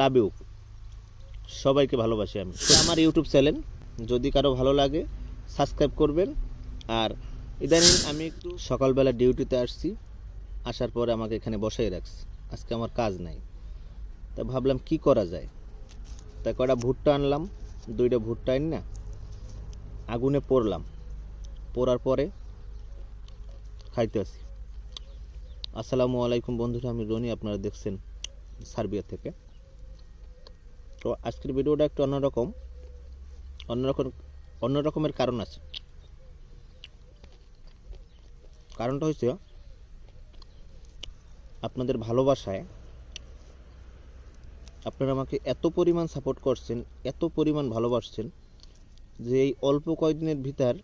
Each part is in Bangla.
লাভ ইউ সবাইকে ভালোবাসি আমি। আমার ইউটিউব চ্যানেল যদি কারও ভালো লাগে সাবস্ক্রাইব করবেন। আর ইদানিং আমি একটু সকালবেলা ডিউটিতে আসছি, আসার পরে আমাকে এখানে বসাই রাখছি। আজকে আমার কাজ নাই। তা ভাবলাম কি করা যায়? তা কটা ভুট্টা আনলাম, দুইটা ভুট্টা আনি না, আগুনে পড়লাম। পড়ার পরে খাইতে আসি। আসসালামু আলাইকুম বন্ধুরা, আমি রনি, আপনারা দেখছেন সার্বিয়া থেকে। তো আজকের ভিডিওটা একটু অন্যরকম অন্যরকম অন্য রকমের কারণ আছে। কারণটা হচ্ছে আপনাদের ভালোবাসায় আপনারা আমাকে এত পরিমাণ সাপোর্ট করছেন, এত পরিমাণ ভালোবাসছেন যে এই অল্প কয়েকদিনের ভিতর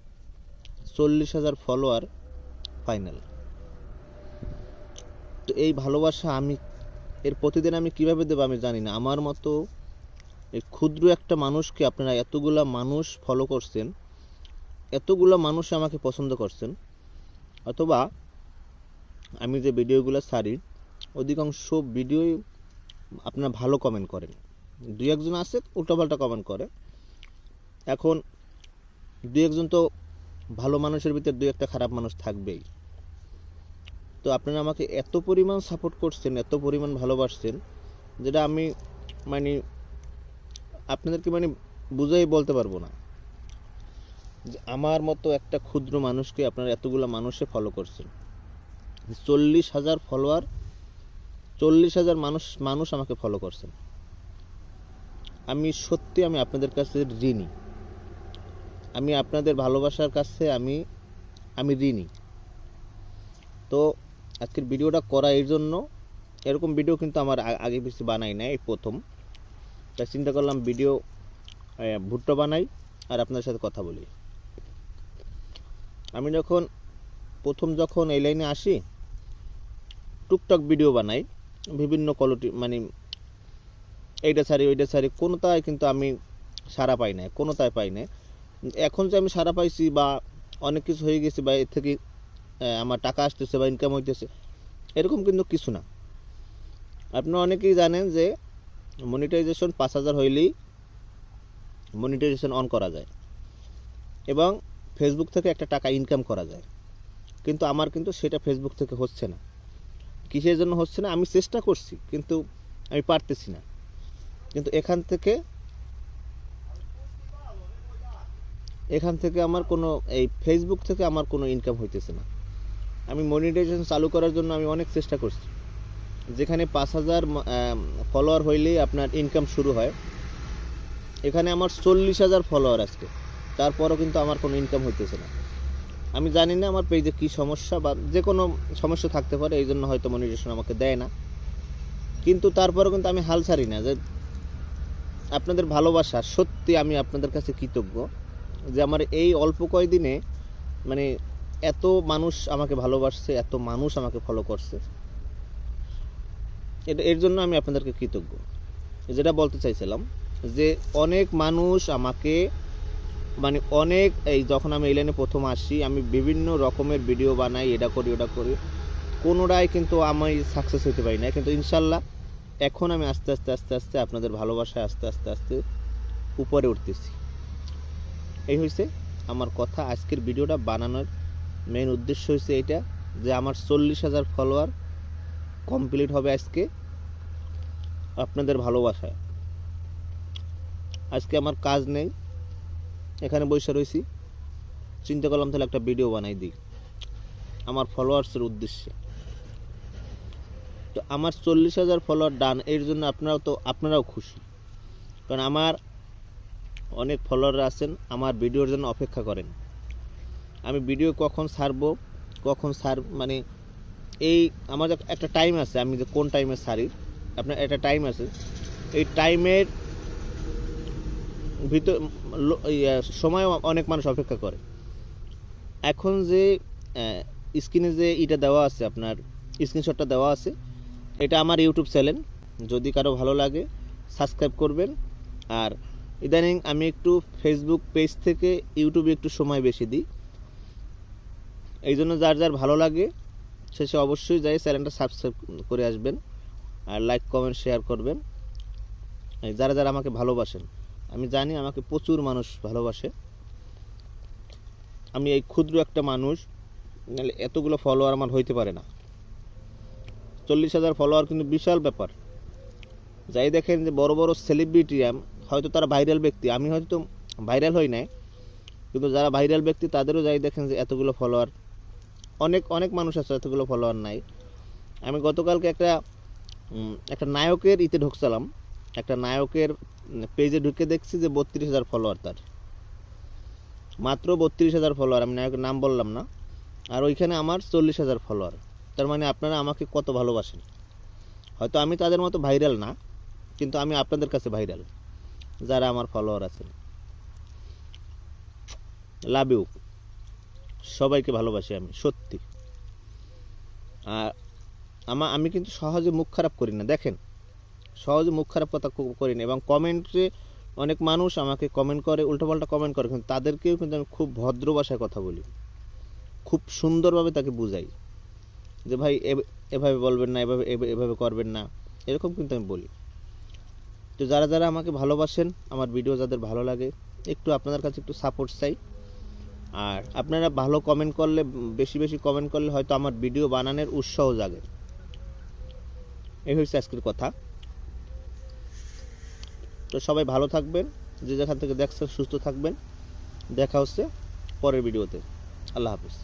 চল্লিশ হাজার ফলোয়ার ফাইনাল তো এই ভালোবাসা আমি, এর প্রতিদিন আমি কীভাবে দেবো আমি জানি না। আমার মতো এই ক্ষুদ্র একটা মানুষকে আপনারা এতগুলা মানুষ ফলো করছেন, এতগুলা মানুষ আমাকে পছন্দ করছেন, অথবা আমি যে ভিডিওগুলো ছাড়ি, অধিকাংশ ভিডিওই আপনারা ভালো কমেন্ট করেন। দু একজন আছে উল্টোপাল্টা কমেন্ট করে। এখন দু একজন তো ভালো মানুষের ভিতরে দু একটা খারাপ মানুষ থাকবেই। তো আপনারা আমাকে এত পরিমাণ সাপোর্ট করছেন, এত পরিমাণ ভালোবাসছেন, যেটা আমি মানে আপনাদেরকে মানে বুঝাই বলতে পারব না। যে আমার মতো একটা ক্ষুদ্র মানুষকে আপনারা এতগুলো মানুষে ফলো করছেন। চল্লিশ হাজার ফলোয়ার চল্লিশ হাজার মানুষ মানুষ আমাকে ফলো করছেন। আমি সত্যি আমি আপনাদের কাছে ঋণী। আমি আপনাদের ভালোবাসার কাছে আমি আমি ঋণী। তো আজকের ভিডিওটা করা এর জন্য, এরকম ভিডিও কিন্তু আমার আগে বেশি বানাই নাই, এই প্রথম। তাই চিন্তা করলাম ভিডিও ভুট্টো বানাই আর আপনার সাথে কথা বলি। আমি যখন প্রথম যখন এই লাইনে আসি, টুকটাক ভিডিও বানাই, বিভিন্ন কোয়ালিটি মানে এইটা সারি ওইটা সারি কোনোটাই কিন্তু আমি সারা পাই না কোনোটাই পাই না এখন যে আমি সারা পাইছি বা অনেক কিছু হয়ে গেছে বা এর থেকে আমার টাকা আসতেছে বা ইনকাম হইতেছে, এরকম কিন্তু কিছু না। আপনারা অনেকেই জানেন যে মনিটাইজেশন পাঁচ হাজার হইলেই মনিটাইজেশন অন করা যায়। এবং ফেসবুক থেকে একটা টাকা ইনকাম করা যায়। কিন্তু আমার কিন্তু সেটা ফেসবুক থেকে হচ্ছে না। কিসের জন্য হচ্ছে না? আমি চেষ্টা করছি, কিন্তু আমি পারতেছি না। কিন্তু এখান থেকে এখান থেকে আমার কোনো, এই ফেসবুক থেকে আমার কোনো ইনকাম হইতেছে না। আমি মনিটাইজেশন চালু করার জন্য আমি অনেক চেষ্টা করছি। যেখানে পাঁচ হাজার ফলোয়ার হইলেই আপনার ইনকাম শুরু হয়। এখানে আমার চল্লিশ হাজার ফলোয়ার আজকে। তারপরও কিন্তু আমার কোনো ইনকাম হইতেছে না। আমি জানি না আমার পেজে কী সমস্যা বা যে কোনো সমস্যা থাকতে পারে, এই জন্য হয়তো মনিটাইজেশন আমাকে দেয় না। কিন্তু তারপরেও কিন্তু আমি হাল ছাড়ি না যে আপনাদের ভালোবাসা সত্যি আমি আপনাদের কাছে কৃতজ্ঞ যে আমার এই অল্প কয়দিনে মানে এত মানুষ আমাকে ভালোবাসছে, এত মানুষ আমাকে ফলো করছে। এটা এর জন্য আমি আপনাদেরকে কৃতজ্ঞ। যেটা বলতে চাইছিলাম যে অনেক মানুষ আমাকে মানে অনেক, এই যখন আমি এই লাইনে প্রথম আসি, আমি বিভিন্ন রকমের ভিডিও বানাই, এটা করি, ওটা করি। কোনোটাই কিন্তু আমি সাকসেস হতে পারি না। কিন্তু ইনশাল্লাহ এখন আমি আস্তে আস্তে আস্তে আস্তে আপনাদের ভালোবাসায় আস্তে আস্তে আস্তে উপরে উঠতেছি। এই হয়েছে আমার কথা। আজকের ভিডিওটা বানানোর মেন উদ্দেশ্য হয়েছে এটা যে আমার চল্লিশ হাজার ফলোয়ার কমপ্লিট হবে আজকে আপনাদের ভালোবাসায়। আজকে আমার কাজ নেই, এখানে বসে রয়েছি। চিন্তা করলাম তাহলে একটা ভিডিও বানাই দিই, আমার ফলোয়ার্সের উদ্দেশ্যে। তো আমার চল্লিশ হাজার ফলোয়ার ডান এর জন্য আপনারাও তো, আপনারাও খুশি। কারণ আমার অনেক ফলোয়ার আছেন, আমার ভিডিওর জন্য অপেক্ষা করেন। আমি ভিডিও কখন ছাড়বো, কখন ছাড় মানে এই আমার একটা টাইম আছে, আমি যে কোন টাইমে সারি আপনার একটা টাইম আছে। এই টাইমের ভিতর সময় অনেক মানুষ অপেক্ষা করে। এখন যে স্ক্রিনে যে এটা দেওয়া আছে, আপনার স্ক্রিনশটটা দেওয়া আছে, এটা আমার ইউটিউব চ্যানেল যদি কারও ভালো লাগে সাবস্ক্রাইব করবেন। আর ইদানিং আমি একটু ফেসবুক পেজ থেকে ইউটিউবে একটু সময় বেশি দিই। এই জন্য যার যার ভালো লাগে সে অবশ্যই যাই, চ্যানেলটা সাবস্ক্রাইব করে আসবেন আর লাইক কমেন্ট শেয়ার করবেন। যারা যারা আমাকে ভালোবাসেন, আমি জানি আমাকে প্রচুর মানুষ ভালোবাসে। আমি এই ক্ষুদ্র একটা মানুষ, নাহলে এতগুলো ফলোয়ার আমার হইতে পারে না। চল্লিশ হাজার ফলোয়ার কিন্তু বিশাল ব্যাপার। যাই দেখেন যে বড় বড় সেলিব্রিটি হয়তো তারা ভাইরাল ব্যক্তি, আমি হয়তো ভাইরাল হই নাই। কিন্তু যারা ভাইরাল ব্যক্তি, তাদেরও যাই দেখেন যে এতগুলো ফলোয়ার অনেক অনেক মানুষ আছে এতগুলো ফলোয়ার নাই। আমি গতকালকে একটা একটা নায়কের ইতে ঢুকছিলাম। একটা নায়কের পেজে ঢুকে দেখছি যে বত্রিশ হাজার ফলোয়ার তার। মাত্র বত্রিশ হাজার ফলোয়ার আমি নায়কের নাম বললাম না। আর ওইখানে আমার চল্লিশ হাজার ফলোয়ার তার মানে আপনারা আমাকে কত ভালোবাসেন? হয়তো আমি তাদের মতো ভাইরাল না, কিন্তু আমি আপনাদের কাছে ভাইরাল যারা আমার ফলোয়ার আছেন। লাভ ইউ সবাইকে ভালোবাসি আমি, সত্যি। আর আমা, আমি কিন্তু সহজে মুখ খারাপ করি না, দেখেন। সহজে মুখ খারাপ কথা করি না এবং কমেন্টে অনেক মানুষ আমাকে কমেন্ট করে, উল্টোপাল্টা কমেন্ট করে, কিন্তু তাদেরকেও কিন্তু আমি খুব ভদ্র ভাষায় কথা বলি। খুব সুন্দরভাবে তাকে বুঝাই। যে ভাই এভাবে বলবেন না, এভাবে এভ- এভাবে করবেন না, এরকম কিন্তু আমি বলি। তো যারা যারা আমাকে ভালোবাসেন, আমার ভিডিও যাদের ভালো লাগে, একটু আপনাদের কাছে একটু সাপোর্ট চাই। আর আপনারা ভালো কমেন্ট করলে, বেশি বেশি কমেন্ট করলে হয়তো আমার ভিডিও বানানোর উৎসাহ জাগে। এই হচ্ছে আজকের কথা। তো সবাই ভালো থাকবেন, যে যেখান থেকে দেখছেন সুস্থ থাকবেন। দেখা হচ্ছে পরের ভিডিওতে আল্লাহ হাফিজ।